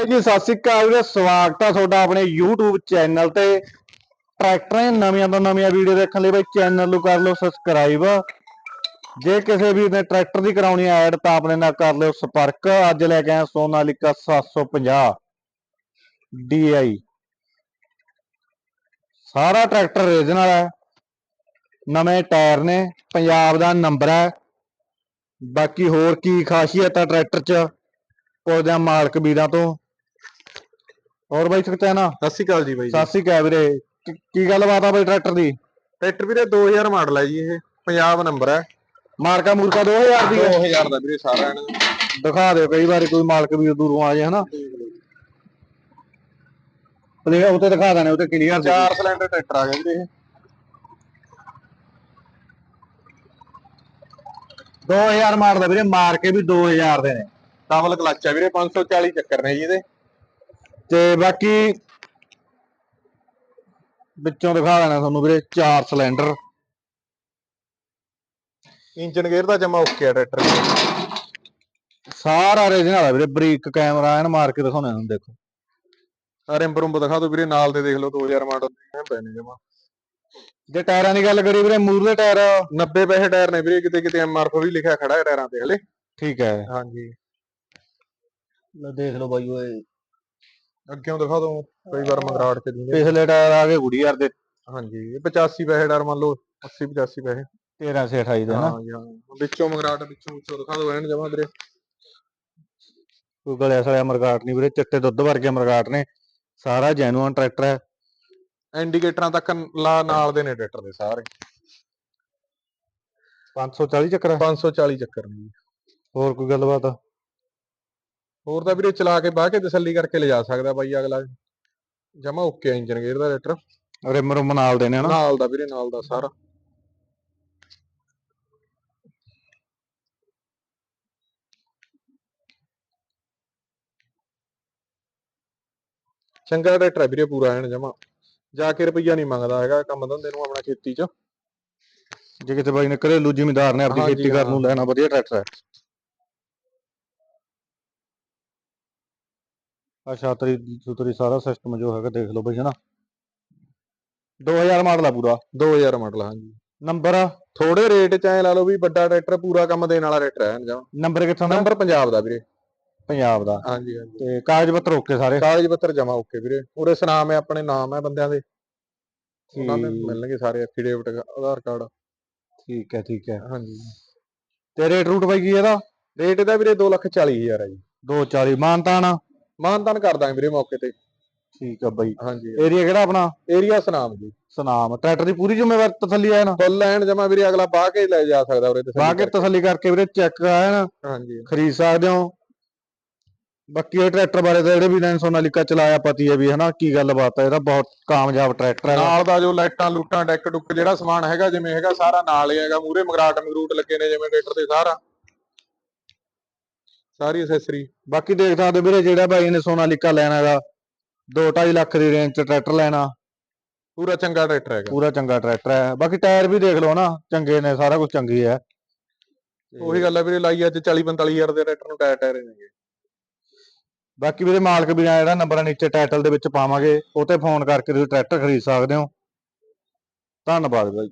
ਬਾਈ ਜੀ, ਸਤਿ ਸ੍ਰੀ ਅਕਾਲ ਵੀਰੇ, ਸਵਾਗਤ ਆ ਤੁਹਾਡਾ ਆਪਣੇ YouTube ਚੈਨਲ ਤੇ। ਟਰੈਕਟਰਾਂ ਨਵੀਆਂ ਤੋਂ ਨਵੀਆਂ ਵੀਡੀਓ ਦੇਖਣ ਲਈ ਬਾਈ ਚੈਨਲ ਨੂੰ ਕਰ ਲਓ ਸਬਸਕ੍ਰਾਈਬ ਜੇ ਕਿਸੇ ਵੀ ਨੇ ਟਰੈਕਟਰ ਦੀ ਕਰਾਉਣੀ ਆ ਐਡ ਤਾਂ ਆਪਣੇ ਨਾਲ ਕਰ ਲਿਓ ਸੰਪਰਕ। ਅੱਜ ਲੈ ਕੇ ਆਇਆ ਸੋਨਾਲੀਕਾ 750 DI ਸਾਰਾ ਟਰੈਕਟਰ ਰੀਜਨਲ ਹੈ। ਨਵੇਂ ਟਾਇਰ ਨੇ, ਪੰਜਾਬ ਦਾ ਨੰਬਰ ਹੈ। ਬਾਕੀ ਹੋਰ ਕੀ ਖਾਸੀਅਤ ਆ ਟਰੈਕਟਰ 'ਚ, ਪੁੱਛਦੇ ਮਾਲਕ ਵੀਰਾਂ ਤੋਂ। ਹੋਰ ਬਾਈ ਸਕਤੈਨਾ ਸਤਿ ਸ਼੍ਰੀ ਅਕਾਲ ਜੀ ਬਾਈ ਸਤਿ ਸ੍ਰੀ ਅਕਾਲ ਵੀਰੇ। ਕੀ- ਕੀ ਗੱਲਬਾਤ ਆ ਬਾਈ ਟਰੈਕਟਰ ਦੀ? ਟਰੈਕਟਰ ਵੀਰੇ 2000 ਮਾਡਲ ਹੈ ਜੀ ਇਹ ਪੰਜਾਬ ਨੰਬਰ ਹੈ ਮਾਰਕਾ ਮੂਰਕਾ 2000 ਦੀ ਹੈ 2000 ਦਾ ਵੀਰੇ ਸਾਰਾ ਇਹਨਾਂ ਦਿਖਾ ਦਿਓ ਕਈ ਵਾਰੀ ਕੋਈ ਮਾਲਕ ਵੀ ਦੂਰੋਂ ਆ ਜਾਏ ਹਨਾ। ਤੇ ਉੱਤੇ ਦਿਖਾ ਦੇਣੇ ਉੱਤੇ ਕਲੀਅਰ ਚਾਰ ਸਿਲੰਡਰ ਟਰੈਕਟਰ ਆ ਗਿਆ ਵੀਰੇ ਇਹ। 2000 ਮਾਰਦਾ ਵੀਰੇ ਮਾਰ ਕੇ ਵੀ 2000 ਦੇ ਨੇ। ਡਬਲ ਕਲਚ ਹੈ ਵੀਰੇ 540 ਚੱਕਰ ਨੇ ਜੀ ਇਹਦੇ। ਤੇ ਬਾਕੀ ਵਿੱਚੋਂ ਦਿਖਾ ਦੇਣਾ ਤੁਹਾਨੂੰ ਵੀਰੇ ਚਾਰ ਸਿਲੰਡਰ ਇੰਜਨ ਗੇਅਰ ਦਾ ਜਮਾ ਓਕੇ ਆ ਟਰੈਕਟਰ ਸਾਰਾ ਰੀਜਨਲ ਆ ਵੀਰੇ ਬਰੀਕ ਕੈਮਰਾ ਐਨ ਮਾਰ ਕੇ ਦਿਖਾਉਣੇ ਤੁਹਾਨੂੰ ਦੇਖੋ। ਸਾਰੇ ਇੰਬਰੂਮ ਦਿਖਾ ਦਿਓ ਵੀਰੇ ਨਾਲ ਦੇ ਦੇਖ ਲਓ 2000 ਮਾਡਲ ਦੇ ਪਏ ਨੇ ਜਮਾ। ਜੇ ਟਾਇਰਾਂ ਦੀ ਗੱਲ ਕਰੀ ਵੀਰੇ ਮੂਰਲੇ ਟਾਇਰ। 90 ਪੈਸੇ ਟਾਇਰ ਨੇ ਵੀਰੇ ਕਿਤੇ ਕਿਤੇ ਐਮਆਰਐਫ ਵੀ ਲਿਖਿਆ ਖੜਾ ਹੈ ਟਾਇਰਾਂ ਤੇ ਹਲੇ। ਠੀਕ ਹੈ। ਹਾਂਜੀ। ਲੈ ਦੇਖ ਲਓ ਬਾਈ ਓਏ ਅੱਗੇੋਂ ਦਿਖਾ ਦਿਓ ਕਈ ਵਾਰ ਮਗਰਾੜ ਚ ਦਿੰਦੇ ਪਿਛਲੇ ਟਾਇਰ ਆ ਗਏ ਗੁੜੀ ਯਾਰ ਦੇ। ਹਾਂਜੀ ਇਹ 85 ਪੈਸੇ ਟਾਇਰ ਮੰਨ ਲਓ 80 85 ਪੈਸੇ। 13 ਸੇ 28 ਦੇ ਹਾਂਜੀ ਹਾਂ ਵਿੱਚੋਂ ਮਗਰਾੜ ਵਿੱਚੋਂ ਵਿੱਚੋਂ ਦਿਖਾ ਦਿਓ ਐਨ ਜਮਾ ਵੀਰੇ। ਕੋਈ ਗਲਿਆ ਸੜਿਆ ਮਰਗਾਟ ਨਹੀਂ ਵੀਰੇ ਚਿੱਟੇ ਦੁੱਧ ਵਰਗੇ ਮਰਗਾਟ ਨੇ। ਸਾਰਾ ਜੈਨੂਅਨ ਟਰੈਕਟਰ ਹੈ। ਇੰਡੀਕੇਟਰਾਂ ਤੱਕ ਲਾ ਨਾਲ ਦੇ ਨੇ ਟਰੈਕਟਰ ਦੇ ਸਾਰੇ। 540 ਚੱਕਰ 540 ਚੱਕਰ ਨੇ ਹੋਰ ਕੋਈ ਗੱਲਬਾਤ? ਹੋਰ ਤਾਂ ਵੀਰੇ ਚਲਾ ਕੇ ਬਾਹ ਕੇ ਤਸੱਲੀ ਕਰਕੇ ਲਿਜਾ ਸਕਦਾ ਬਾਈ ਅਗਲਾ। ਜਮਾ ਓਕੇ ਇੰਜਨ ਗੇਅਰ ਦਾ ਟਰੈਕਟਰ ਰਿਮ ਰੁਮ ਨਾਲ ਦੇ ਨੇ ਹਨਾ। ਨਾਲ ਦਾ ਵੀਰੇ ਨਾਲ ਦਾ ਸਾਰਾ। ਚੰਗਾ ਟਰੈਕਟਰ ਵੀਰੇ ਪੂਰਾ ਐਨ ਜਮਾ। ਜਾ ਕੇ ਰੁਪਈਆ ਨਹੀਂ ਮੰਗਦਾ ਹੈਗਾ ਕੰਮ ਧੰਦੇ ਨੂੰ ਆਪਣਾ ਖੇਤੀ 'ਚ। ਜੇ ਕਿਤੇ ਬਾਈ ਨੇ ਘਰੇਲੂ ਜ਼ਿਮੀਂਦਾਰ ਨੇ ਆਪਣੀ ਖੇਤੀ ਕਰਨ ਨੂੰ। ਲੈਣਾ ਵਧੀਆ ਟਰੈਕਟਰ ਹੈ ਆ ਛਾਤਰੀ ਛੁਤਰੀ ਸਾਰਾ ਸਿਸਟਮ ਜੋ ਹੈਗਾ ਦੇਖ ਲਓ ਬਈ ਹਨਾ। 2000 ਮਾਡਲ ਆ ਪੂਰਾ। 2000 ਮਾਡਲ ਹਾਂਜੀ। ਨੰਬਰ ਥੋੜੇ ਰੇਟ 'ਚ ਐ ਲਾ ਲਓ ਵੀ ਵੱਡਾ ਟਰੈਕਟਰ ਪੂਰਾ ਕੰਮ ਦੇਣ ਵਾਲਾ ਟਰੈਕਟਰ ਹੈ ਜਮਾ ਨੰਬਰ ਕਿੱਥੋਂ ਦਾ? ਨੰਬਰ ਪੰਜਾਬ ਦਾ ਵੀਰੇ। ਪੰਜਾਬ ਦਾ। ਹਾਂਜੀ ਹਾਂਜੀ। ਤੇ ਕਾਗਜ਼ ਪੱਤਰ ਓਕੇ ਸਾਰੇ? ਕਾਗਜ਼ ਪੱਤਰ ਜਮਾ ਓਕੇ ਵੀਰੇ। ਉਹਦੇ ਸਨਾਮ ਹੈ ਆਪਣੇ ਨਾਮ ਹੈ ਬੰਦਿਆਂ ਦੇ। ਉਹਨਾਂ ਦੇ ਮਿਲਣਗੇ ਸਾਰੇ ਐਫੀਡੇਵਿਟ ਆਧਾਰ ਕਾਰਡ। ਠੀਕ ਹੈ ਠੀਕ ਹੈ। ਹਾਂਜੀ। ਤੇ ਰੇਟ ਰੂਟ ਬਾਈ ਕੀ ਇਹਦਾ? ਰੇਟ ਇਹਦਾ ਵੀਰੇ 240000 ਹੈ ਜੀ। 240 ਮਾਨਤਾਨ ਮਾਨਤਾਨ ਕਰ ਦਾਂਗੇ ਵੀਰੇ ਮੌਕੇ ਤੇ। ਠੀਕ ਆ ਬਾਈ। ਹਾਂਜੀ। ਏਰੀਆ ਕਿਹੜਾ ਆਪਣਾ? ਏਰੀਆ ਸਨਾਮ ਜੀ। ਸਨਾਮ। ਟਰੈਕਟਰ ਦੀ ਪੂਰੀ ਜ਼ਿੰਮੇਵਾਰੀ ਤਸੱਲੀ ਹੈ ਨਾ? ਫੁੱਲ ਲੈਣ ਜਮਾ ਵੀਰੇ ਅਗਲਾ ਬਾਹ ਕੇ ਲੈ ਜਾ ਸਕਦਾ ਉਰੇ ਤਸੱਲੀ ਬਾਹ ਕੇ। ਤਸੱਲੀ ਕਰਕੇ ਵੀਰੇ ਚੈੱਕ ਆਇਆ ਨਾ। ਹਾਂਜੀ। ਖਰੀਦ ਸਕਦੇ ਹੋ। ਬਾਕੀ ਇਹ ਟਰੈਕਟਰ ਬਾਰੇ ਤਾਂ ਜਿਹੜੇ ਵੀ ਨੇ ਸੋਨਾਲੀਕਾ ਚਲਾਇਆ ਪਤੀ ਹੈ ਵੀ ਹਨਾ ਕੀ ਗੱਲਬਾਤ ਹੈ ਇਹਦਾ ਬਹੁਤ ਕਾਮਯਾਬ ਟਰੈਕਟਰ ਹੈ ਨਾਲ ਦਾ ਜੋ ਲਾਈਟਾਂ ਲੂਟਾਂ ਡੈਕ ਡੁੱਕ ਜਿਹੜਾ ਸਮਾਨ ਹੈਗਾ ਜਿਵੇਂ ਹੈਗਾ ਸਾਰਾ ਨਾਲ ਹੀ ਹੈਗਾ। ਮੂਰੇ ਮਗਰਾਟ ਮਗਰੂਟ ਲੱਗੇ ਨੇ ਜਿਵੇਂ ਟਰੈਕਟਰ ਤੇ ਸਾਰਾ। ਸਾਰੀ ਐਸੈਸਰੀ ਬਾਕੀ ਦੇਖ ਸਕਦੇ ਵੀਰੇ ਜਿਹੜਾ ਬਾਈ ਨੇ ਸੋਨਾਲੀਕਾ ਲੈਣਾ ਹੈਗਾ 2.5 ਲੱਖ ਦੀ ਰੇਂਜ 'ਚ ਟਰੈਕਟਰ ਲੈਣਾ। ਪੂਰਾ ਚੰਗਾ ਟਰੈਕਟਰ ਹੈਗਾ। ਪੂਰਾ ਚੰਗਾ ਟਰੈਕਟਰ ਹੈ। ਬਾਕੀ ਟਾਇਰ ਵੀ ਦੇਖ ਲਓ ਨਾ ਚੰਗੇ ਨੇ ਸਾਰਾ ਕੁਝ ਚੰਗੀ ਹੈ। ਉਹੀ ਗੱਲ ਹੈ ਵੀਰੇ ਲਾਈ ਅੱਜ 40 45000 ਦੇ ਟਰੈਕਟਰ ਨੂੰ ਟਾਇਰ ਟਾਇਰ ਨੇਗੇ ਬਾਕੀ ਵੀਰੇ ਮਾਲਕ ਵੀਰਾਂ ਦਾ ਜਿਹੜਾ ਨੰਬਰ ਨੀਚੇ ਟਾਈਟਲ ਦੇ ਵਿੱਚ ਪਾਵਾਂਗੇ ਉਹ ਤੇ ਫੋਨ ਕਰਕੇ ਤੁਸੀਂ ਟਰੈਕਟਰ ਖਰੀਦ ਸਕਦੇ ਹੋ। ਧੰਨਵਾਦ ਬਾਈ।